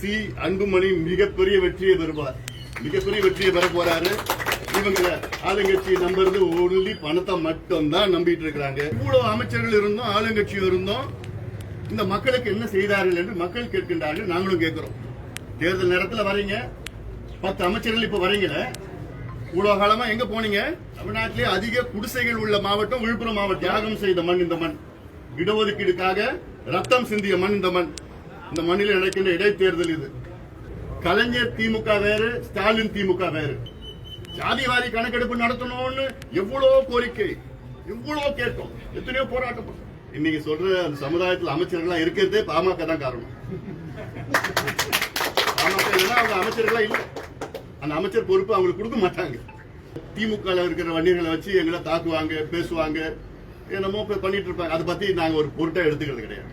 C Anbumani மிகப்பெரிய வெற்றியை பெறுவார். மிகப்பெரிய வெற்றியை பெற போறாரு. இவங்க ஆளுங்கட்சி நம்புறது ஒன்லி பணத்தை மட்டும் தான் நம்பிட்டு இருக்கிறாங்க. இவ்வளவு அமைச்சர்கள் இருந்தோம் ஆளுங்கட்சி இருந்தோம். இந்த மக்களுக்கு என்ன செய்தார்கள் என்று மக்கள் கேட்கின்றார்கள். நாங்களும் கேட்கிறோம். தேர்தல் நேரத்தில் வரீங்க. பத்து அமைச்சர்கள் இப்ப வரீங்கள இவ்வளவு காலமா எங்க போனீங்க? தமிழ்நாட்டிலே அதிக குடிசைகள் உள்ள மாவட்டம் விழுப்புரம் மாவட்டம். தியாகம் செய்த மண் இந்த மண். இடஒதுக்கீடுக்காக ரத்தம் சிந்திய மண் இந்த மண். இந்த மண்ணில் நடக்கின்ற இடைத்தேர்தல் இது. கலைஞர் திமுக வேறு ஸ்டாலின் திமுக வேறு. ஜாதிவாரி கணக்கெடுப்பு நடத்தணும்னு எவ்வளவு கோரிக்கை எவ்வளவு கேட்டோம் எத்தனையோ போராட்டம் இன்னைக்கு சொல்ற அந்த சமுதாயத்தில் அமைச்சர்கள்லாம் இருக்கிறதே பாமக தான் காரணம். பாமக அவங்க அமைச்சர்களா இல்லை. அந்த அமைச்சர் பொறுப்பு அவங்களுக்கு கொடுக்க மாட்டாங்க. திமுக இருக்கிற வண்டிகளை வச்சு எங்களை தாக்குவாங்க பேசுவாங்க என்னமோ பண்ணிட்டு இருப்பாங்க. அதை பத்தி நாங்க ஒரு பொருட்டா எடுத்துக்கிறது கிடையாது.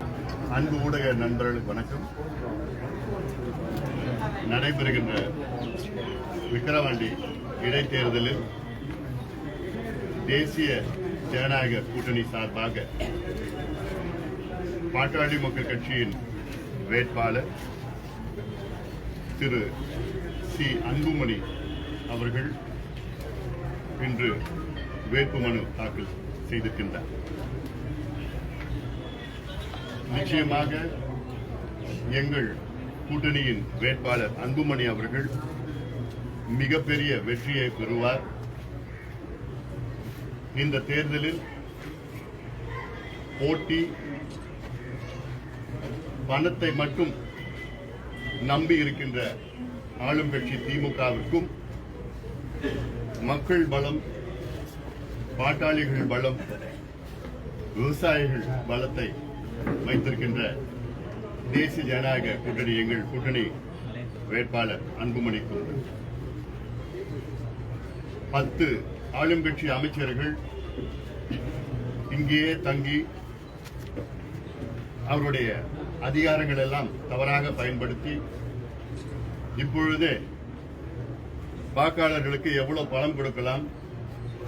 அன்பு ஊடக நண்பர்களுக்கு வணக்கம். நடைபெறுகின்ற விக்கிரவாண்டி இடைத்தேர்தலில் தேசிய ஜனநாயக கூட்டணி சார்பாக பாட்டாளி மக்கள் கட்சியின் வேட்பாளர் திரு சி. அன்புமணி அவர்கள் இன்று வேட்புமனு தாக்கல் செய்திருக்கின்றார். நிச்சயமாக எங்கள் கூட்டணியின் வேட்பாளர் அன்புமணி அவர்கள் மிகப்பெரிய வெற்றியை பெறுவார். இந்த தேர்தலில் போட்டி பணத்தை மட்டும் நம்பி இருக்கின்ற ஆளும் கட்சி திமுகவிற்கும் மக்கள் பலம் பாட்டாளிகள் பலம் விவசாயிகள் பலத்தை வைத்திருக்கின்ற தேசிய ஜனநாயக கூட்டணி எங்கள் கூட்டணி வேட்பாளர் அன்புமணிக்கும் பத்து ஆளும் கட்சி அமைச்சர்கள் இங்கேயே தங்கி அவருடைய அதிகாரங்கள் எல்லாம் தவறாக பயன்படுத்தி இப்பொழுதே வாக்காளர்களுக்கு எவ்வளவு பணம் கொடுக்கலாம்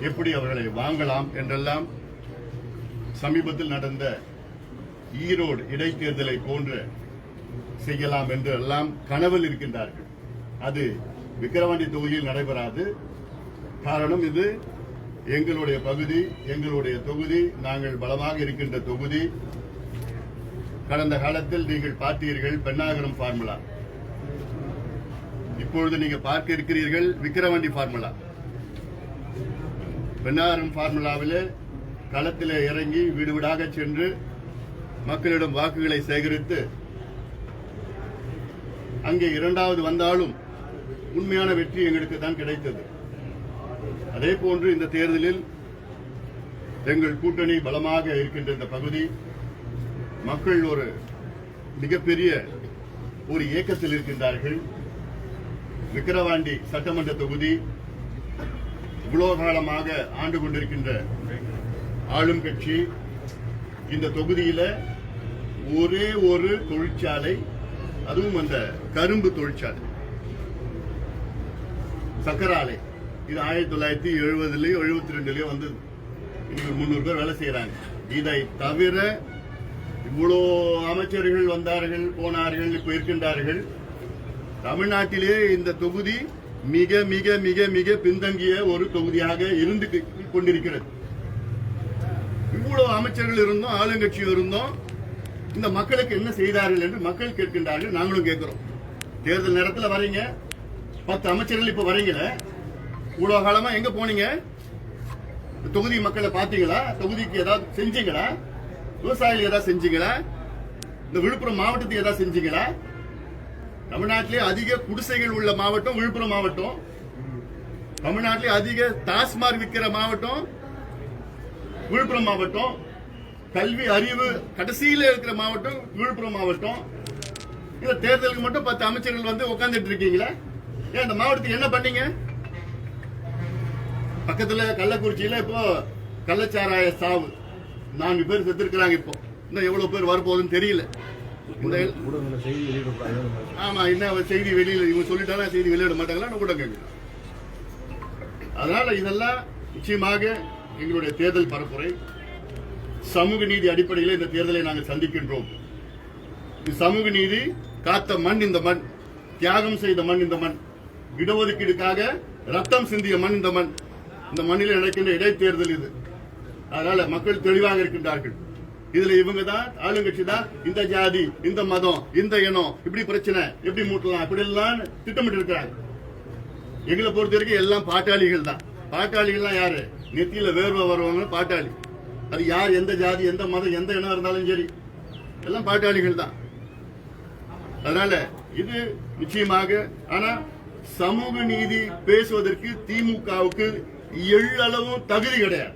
எப்படி அவர்களை வாங்கலாம் என்றெல்லாம் சமீபத்தில் நடந்த ஈரோடு இடைத்தேர்தலை போன்ற செய்யலாம் என்று எல்லாம் கனவில் இருக்கின்றார்கள். அது விக்கிரவாண்டி தொகுதியில் நடைபெறாது. காரணம் இது எங்களுடைய பகுதி எங்களுடைய தொகுதி நாங்கள் பலமாக இருக்கின்ற தொகுதி. கடந்த காலத்தில் நீங்கள் பார்த்தீர்கள் பெண்ணாகரம் ஃபார்முலா. இப்பொழுது நீங்க பார்க்க இருக்கிறீர்கள் விக்கிரவாண்டி ஃபார்முலா. பெண்ணாகரம் ஃபார்முலாவில் களத்தில் இறங்கி வீடு வீடாக சென்று மக்களிடம் வாக்குகளை சேகரித்து அங்கே இரண்டாவது வந்தாலும் உண்மையான வெற்றி எங்களுக்கு தான் கிடைத்தது. அதே போன்று இந்த தேர்தலில் எங்கள் கூட்டணி பலமாக இருக்கின்ற இந்த பகுதி மக்கள் ஒரு மிகப்பெரிய ஒரு இயக்கத்தில் இருக்கின்றார்கள். விக்கிரவாண்டி சட்டமன்ற தொகுதி இவ்வளவு காலமாக ஆண்டு கொண்டிருக்கின்ற ஆளும் கட்சி இந்த தொகுதியில ஒரே ஒரு தொழிற்சாலை அதுவும் அந்த கரும்பு தொழிற்சாலை. சக்கர ஆலை இது ஆயிரத்தி தொள்ளாயிரத்தி எழுபதுலயோ எழுபத்தி ரெண்டுலயோ வந்தது. இன்னைக்கு முந்நூறு பேர் வேலை செய்யறாங்க இதை தவிர இவ்வளோ அமைச்சர்கள் வந்தார்கள் போனார்கள் இப்போ இருக்கின்றார்கள். தமிழ்நாட்டிலே இந்த தொகுதி மிக மிக மிக மிக பின்தங்கிய ஒரு தொகுதியாக இருந்து கொண்டிருக்கிறது. இவ்வளவு அமைச்சர்கள் இருந்தோம் ஆளுங்கட்சியும் இருந்தோம் இந்த மக்களுக்கு என்ன செய்தார்கள் என்று மக்கள் கேட்கின்றார்கள் நாங்களும் கேட்கிறோம். தேர்தல் நேரத்தில் வரீங்க பத்து அமைச்சர்கள் இப்ப வரீங்கள இவ்வளவு காலமா எங்க போனீங்க? இந்த தொகுதி மக்களை பாத்தீங்களா? தொகுதிக்கு ஏதாவது செஞ்சீங்களா? விவசாயிகள் ஏதாவது செஞ்சீங்களா? இந்த விழுப்புரம் மாவட்டத்துக்கு ஏதாவது செஞ்சீங்களா? தமிழ்நாட்டிலே அதிக குடிசைகள் உள்ள மாவட்டம் விழுப்புரம் மாவட்டம். தமிழ்நாட்டிலே அதிக டாஸ்மாக் விற்கிற மாவட்டம் விழுப்புரம் மாவட்டம். கல்வி அறிவு கடைசியில இருக்கிற மாவட்டம் விழுப்புரம் மாவட்டம். இந்த தேர்தலுக்கு மட்டும் பத்து அமைச்சர்கள் வந்து உட்கார்ந்துட்டு இருக்கீங்களா? ஏன் இந்த மாவட்டத்துக்கு என்ன பண்ணீங்க? பக்கத்துல கள்ளக்குறிச்சியில இப்போ கள்ளச்சாராய சாவு. நான்கு பேர் செத்துருக்கிறாங்க இப்போ. இன்னும் எவ்வளவு பேர் வரப்போகுதுன்னு தெரியல. ஆமா என்ன செய்தி வெளியில இவங்க சொல்லிட்டானா செய்தி வெளியிட மாட்டாங்களா கூட கேட்கலாம் அதனால இதெல்லாம் நிச்சயமாக எங்களுடைய தேர்தல் பரப்புரை. சமூக நீதி அடிப்படையில் இந்த தேர்தலை நாங்கள் சந்திக்கின்றோம். சமூக நீதி காத்த மண் இந்த மண் தியாகம் செய்த மண் இந்த மண் இடஒதுக்கீடுக்காக ரத்தம் சிந்திய மண் இந்த மண் இந்த மண்ணில் நடக்கின்ற இடைத்தேர்தல் இது. அதனால மக்கள் தெளிவாக இருக்கின்றார்கள். இதுல இவங்க தான் ஆளுங்கட்சி தான் இந்த ஜாதி இந்த மதம் இந்த இனம் இப்படி பிரச்சனை எப்படி மூட்டலாம் இப்படி எல்லாம் திட்டமிட்டு இருக்கிறாங்க எங்களை பொறுத்த வரைக்கும் எல்லாம் பாட்டாளிகள் தான். பாட்டாளிகள்லாம் யாரு? நெத்தியில வேர்வை வருவாங்க பாட்டாளி. அது யார் எந்த ஜாதி எந்த மதம் எந்த இனம் இருந்தாலும் சரி. எல்லாம் பாட்டாளிகள் தான். அதனால இது நிச்சயமாக ஆனா சமூக நீதி பேசுவதற்கு திமுகவுக்கு எள்ளளவும் தகுதி கிடையாது.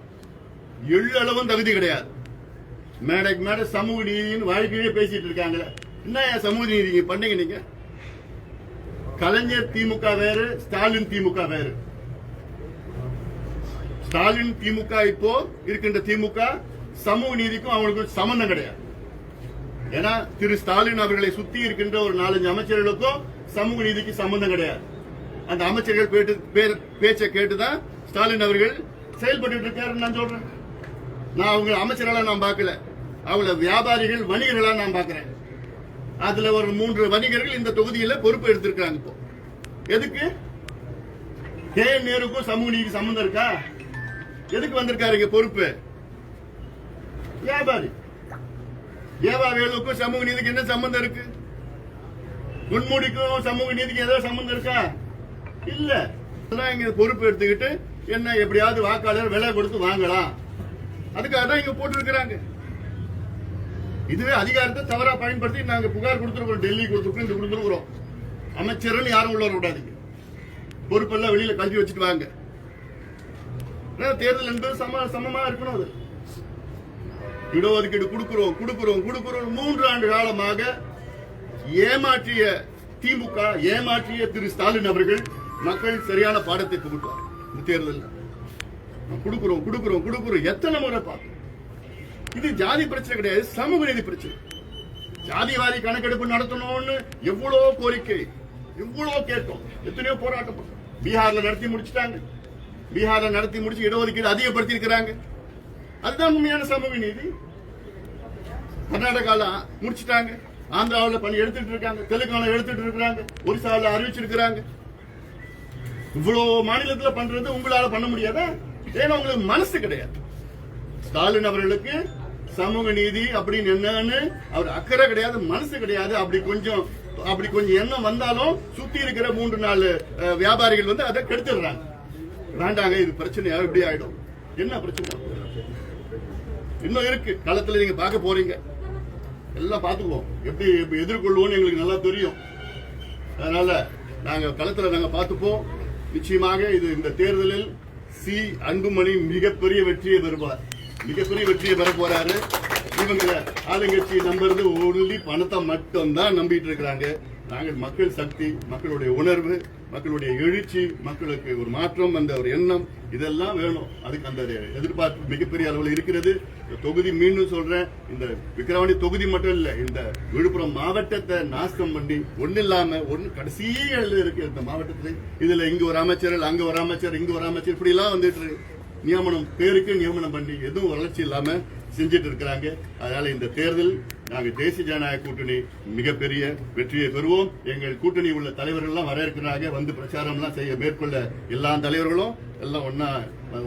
எள்ளளவும் தகுதி கிடையாது. மேடைக்கு மேடை சமூக நீதினு வாழ்க்கையே பேசிட்டு இருக்காங்களே. என்ன ஏன் சமூக நீதி? நீங்க பண்ணீங்க நீங்க. கலைஞர் திமுக வேறு ஸ்டாலின் திமுக வேறு. ஸ்டாலின் திமுக இப்போ இருக்கின்ற திமுக சமூக நீதிக்கும் அவங்களுக்கு சம்பந்தம் கிடையாது. ஏன்னா திரு ஸ்டாலின் அவர்களை சுத்தி இருக்கின்ற ஒரு நாலஞ்சு அமைச்சர்களுக்கும் சமூக நீதிக்கு சம்பந்தம் கிடையாது. அந்த அமைச்சர்கள் பேட்டு பேர் பேச்சை கேட்டுதான் ஸ்டாலின் அவர்கள் செயல்பட்டு நான் சொல்றேன். நான் அவங்க அமைச்சர்களா நான் பார்க்கல. அவங்கள வியாபாரிகள் வணிகர்களா நான் பார்க்கிறேன். அதுல ஒரு மூன்று வணிகர்கள் இந்த தொகுதியில பொறுப்பு எடுத்திருக்காங்க இப்போ. எதுக்கு? கே நேருக்கும் சமூக நீதி சம்பந்தம் இருக்கா? எதுக்கு வந்திருக்காரு இங்க பொறுப்பு? வியாபாரி. வியாபாரிகளுக்கும் சமூக நீதிக்கு என்ன சம்பந்தம் இருக்கு? முன்மூடிக்கும் சமூக நீதிக்கு ஏதாவது சம்பந்தம் இருக்கா? இல்ல. இங்க பொறுப்பு எடுத்துக்கிட்டு என்ன எப்படியாவது வாக்காளர் விலை கொடுத்து வாங்கலாம். அதுக்காக தான் இங்க போட்டிருக்கிறாங்க. இதுவே அதிகாரத்தை தவறா பயன்படுத்தி நாங்க புகார் கொடுத்துருக்கோம் டெல்லி கொடுத்துருக்கோம் இது கொடுத்துருக்கிறோம். அமைச்சர்னு யாரும் உள்ள விடாதீங்க பொறுப்பெல்லாம் வெளியில கல்வி வச்சுட்டு வாங்க. தேர்தல் என்பது சம சமமா இருக்கணும் அது. இடஒதுக்கீடு கொடுக்கிறோம் கொடுக்கிறோம் கொடுக்கிறோம் மூன்று ஆண்டு காலமாக ஏமாற்றிய திமுக ஏமாற்றிய திரு ஸ்டாலின் அவர்கள் மக்கள் சரியான பாடத்தை புகுட்டார் இந்த தேர்தலில். கொடுக்கிறோம் கொடுக்கிறோம் கொடுக்கிறோம். எத்தனை முறை பார்த்தோம் இது ஜாதி பிரச்சனை கிடையாது சமூக நீதி பிரச்சனை. ஜாதிவாரி கணக்கெடுப்பு நடத்தணும்னு எவ்வளவு கோரிக்கை எவ்வளவு கேட்டோம். எத்தனையோ போராட்டம் பீகார்ல நடத்தி முடிச்சிட்டாங்க. பீகார்ல நடத்தி முடிச்சு இடஒதுக்கீடு அதிகப்படுத்தி இருக்கிறாங்க அதுதான் உண்மையான சமூக நீதி. கர்நாடகால முடிச்சிட்டாங்க. ஆந்திராவில் பணி எடுத்துட்டு இருக்காங்க தெலுங்கானா எடுத்துட்டு இருக்கிறாங்க ஒரிசாவில் அறிவிச்சிருக்கிறாங்க. இவ்வளவு மாநிலத்துல பண்றது உங்களால பண்ண முடியாதா? ஏன்னா உங்களுக்கு மனசு கிடையாது. ஸ்டாலின் அவர்களுக்கு சமூக நீதி அப்படின்னு என்னன்னு அவர் அக்கறை கிடையாது மனசு கிடையாது. அப்படி கொஞ்சம் அப்படி கொஞ்சம் எண்ணம் வந்தாலும் சுத்தி இருக்கிற மூன்று நாலு வியாபாரிகள் வந்து அதை கெடுத்துடுறாங்க. வேண்டாங்க இது பிரச்சனையா? இப்படி ஆயிடும். என்ன பிரச்சனை? இன்னும் இருக்கு. களத்துல நீங்க பார்க்க போறீங்க. எல்லாம் பார்த்துக்குவோம். எப்படி எப்படி எதிர்கொள்வோம்னு எங்களுக்கு நல்லா தெரியும். அதனால நாங்க களத்துல நாங்க பார்த்துப்போம். நிச்சயமாக இது இந்த தேர்தலில் சி. அன்புமணி மிகப்பெரிய வெற்றியை பெறுவார். மிகப்பெரிய வெற்றியை பெற போறாரு. இவங்க ஆளுங்கட்சி நம்புறது ஒன்லி பணத்தை மட்டும் தான் நம்பிட்டு இருக்கிறாங்க. நாங்கள் மக்கள் சக்தி மக்களுடைய உணர்வு மக்களுடைய எழுச்சி மக்களுக்கு ஒரு மாற்றம் அந்த ஒரு எண்ணம் இதெல்லாம் வேணும். அதுக்கு அந்த எதிர்பார்ப்பு மிகப்பெரிய அளவில் இருக்கிறது. இந்த தொகுதி மீண்டும் சொல்றேன் இந்த விக்கிரவாணி தொகுதி மட்டும் இல்ல இந்த விழுப்புரம் மாவட்டத்தை நாசம் பண்ணி ஒன்னு இல்லாம ஒன்னு கடைசி இடத்துல இருக்கு இந்த மாவட்டத்துல இதுல இங்க ஒரு அமைச்சர் அங்க ஒரு அமைச்சர் இங்க ஒரு அமைச்சர் இப்படி எல்லாம் வந்துட்டு நியமனம் பேருக்கு நியமனம் பண்ணி எதுவும் வளர்ச்சி இல்லாம செஞ்சிட்டு இருக்கிறாங்க. அதனால இந்த தேர்தல் நாங்க தேசிய ஜனநாயக கூட்டணி மிகப்பெரிய வெற்றியை பெறுவோம். எங்கள் கூட்டணி உள்ள தலைவர்கள் எல்லாம் வர இருக்கிறாங்க. வந்து பிரச்சாரம் எல்லாம் செய்ய மேற்கொள்ள எல்லா தலைவர்களும் எல்லாம் ஒன்னா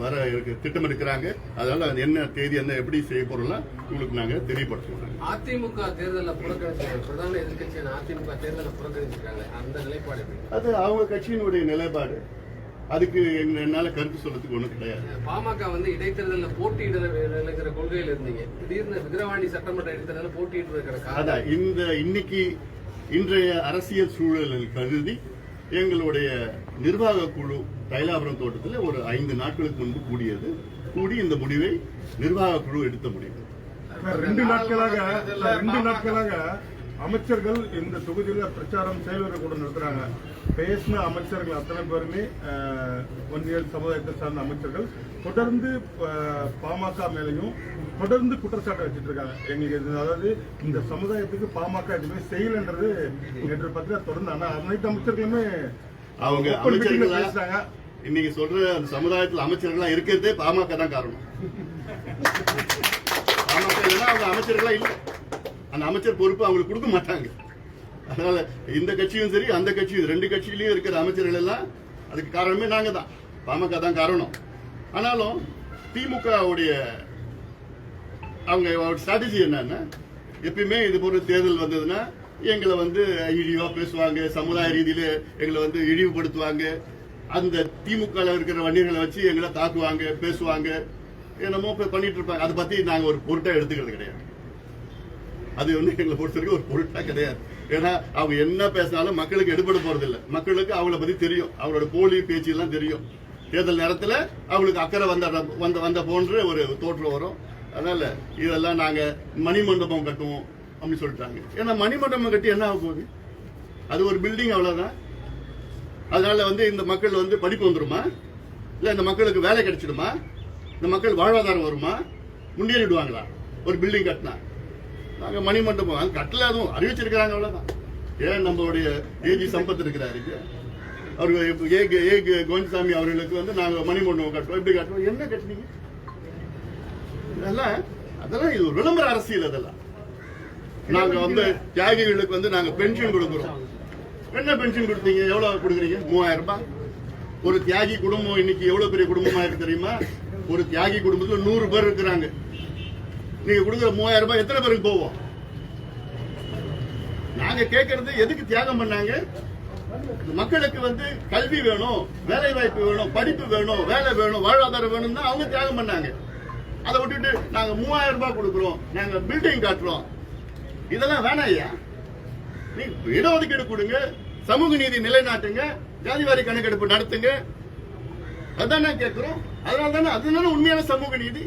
வர இருக்கு திட்டம் இருக்கிறாங்க அதனால அது என்ன தேதி என்ன எப்படி செய்ய போறோம்லாம் உங்களுக்கு நாங்க தெரியப்படுத்துவோம் அதிமுக தேர்தல புறக்கணிச்சிருக்காங்க பிரதான அதிமுக தேர்தல புறக்கணிச்சிருக்காங்க. அந்த நிலைப்பாடு? அது அவங்க கட்சியினுடைய நிலைப்பாடு. அதுக்கு எங்க- என்னால கருத்து சொல்றதுக்கு ஒண்ணும் கிடையாது. பாமக வந்து இடைத்தேர்தலில் போட்டியிடலைங்கிற கொள்கையில் இருந்தீங்க. திடீர்னு விக்கிரவாண்டி சட்டமன்ற இடைத்தேர்தலில் போட்டியிடுவதற்கான காரணம். அதான் இந்த இன்னைக்கு இன்றைய அரசியல் சூழலில் கருதி எங்களுடைய நிர்வாக குழு தைலாபுரம் தோட்டத்தில் ஒரு ஐந்து நாட்களுக்கு முன்பு கூடியது. கூடி இந்த முடிவை நிர்வாக குழு எடுத்த முடிவு. ரெண்டு நாட்களாக ரெண்டு நாட்களாக அமைச்சர்கள் இந்த தொகுதியில பிரச்சாரம் செயலர்கள் கூட நடத்துறாங்க பேசின அமைச்சர்கள் அத்தனை பேருமே ஒன்றியல் சமுதாயத்தை சார்ந்த அமைச்சர்கள் தொடர்ந்து பாமக மேலையும் தொடர்ந்து குற்றச்சாட்டை வச்சுட்டு இருக்காங்க. எங்களுக்கு அதாவது இந்த சமுதாயத்துக்கு பாமக எதுவுமே செய்யலன்றது நேற்று பத்திரிகை தொடர்ந்து ஆனா அனைத்து அமைச்சர்களுமே அவங்க அமைச்சர்களா? பேசுறாங்க இன்னைக்கு சொல்ற அந்த சமுதாயத்தில் அமைச்சர்களா இருக்கிறதே பாமக தான் காரணம். பாமக இல்லைன்னா அவங்க அமைச்சர்களா இல்ல. அந்த அமைச்சர் பொறுப்பு அவங்களுக்கு கொடுக்க மாட்டாங்க. அதனால இந்த கட்சியும் சரி அந்த கட்சியும் ரெண்டு கட்சியிலையும் இருக்கிற அமைச்சர்கள் எல்லாம் அதுக்கு காரணமே நாங்க தான். பாமக தான் காரணம். ஆனாலும் திமுகவுடைய அவங்க ஸ்ட்ராட்டஜி என்னன்னா எப்பயுமே இது போன்ற தேர்தல் வந்ததுன்னா எங்களை வந்து இழிவா பேசுவாங்க சமுதாய ரீதியில எங்களை வந்து இழிவுபடுத்துவாங்க. அந்த திமுக இருக்கிற வண்டிகளை வச்சு எங்களை தாக்குவாங்க பேசுவாங்க. என்னமோ பண்ணிட்டு இருப்பாங்க. அதை பத்தி நாங்க ஒரு பொருட்டா எடுத்துக்கிறது கிடையாது. அது வந்து எங்களை பொறுத்த வரைக்கும் ஒரு பொருட்டா கிடையாது. ஏன்னா அவங்க என்ன பேசினாலும் மக்களுக்கு எடுபட போறது இல்ல மக்களுக்கு அவங்கள பத்தி தெரியும். அவங்களோட போலி பேச்சு எல்லாம் தெரியும். தேர்தல் நேரத்துல அவங்களுக்கு அக்கறை வந்த வந்த வந்த போன்ற ஒரு தோற்றம் வரும். அதனால இதெல்லாம் நாங்க மணிமண்டபம் கட்டுவோம் அப்படின்னு சொல்லிட்டாங்க. ஏன்னா மணிமண்டபம் கட்டி என்ன ஆக போகுது? அது ஒரு பில்டிங் அவ்வளவுதான். அதனால வந்து இந்த மக்கள் வந்து படிப்பு வந்துருமா? இல்ல இந்த மக்களுக்கு வேலை கிடைச்சிடுமா? இந்த மக்கள் வாழ்வாதாரம் வருமா? முன்னேறிடுவாங்களா? ஒரு பில்டிங் கட்டினா. நாங்க மணிமண்டபம் அது கட்டல அதுவும் அறிவிச்சிருக்கிறாங்க அவ்வளவுதான். ஏன் நம்மளுடைய ஏஜி சம்பத் இருக்கிறாரு அவரு ஏ ஏ கோவிந்தசாமி அவர்களுக்கு வந்து நாங்க மணிமண்டபம் கட்டுவோம். எப்படி கட்டுவோம்? என்ன கட்டினீங்க? இதெல்லாம் அதெல்லாம் இது ஒரு விளம்பர அரசியல் அதெல்லாம். நாங்க வந்து தியாகிகளுக்கு வந்து நாங்க பென்ஷன் கொடுக்குறோம். என்ன பென்ஷன் கொடுத்தீங்க? எவ்வளவு கொடுக்குறீங்க? மூவாயிரம் ரூபாய். ஒரு தியாகி குடும்பம் இன்னைக்கு எவ்வளவு பெரிய குடும்பமா இருக்கு தெரியுமா? ஒரு தியாகி குடும்பத்துல நூறு பேர் இருக்கிறாங்க. நீங்க கொடுக்குற மூவாயிரம் ரூபாய் எத்தனை பேருக்கு போவோம் நாங்க கேட்கறது எதுக்கு தியாகம் பண்ணாங்க? மக்களுக்கு வந்து கல்வி வேணும் வேலை வாய்ப்பு வேணும் படிப்பு வேணும் வேலை வேணும் வாழ்வாதாரம் வேணும் தான் அவங்க தியாகம் பண்ணாங்க. அதை விட்டுட்டு நாங்க மூவாயிரம் ரூபாய் கொடுக்குறோம் நாங்க பில்டிங் காட்டுறோம். இதெல்லாம் வேணாம் ஐயா. நீ இடஒதுக்கீடு கொடுங்க சமூக நீதி நிலைநாட்டுங்க ஜாதிவாரி கணக்கெடுப்பு நடத்துங்க. அதான் கேட்கிறோம் அதனால தானே அதுதானே உண்மையான சமூக நீதி?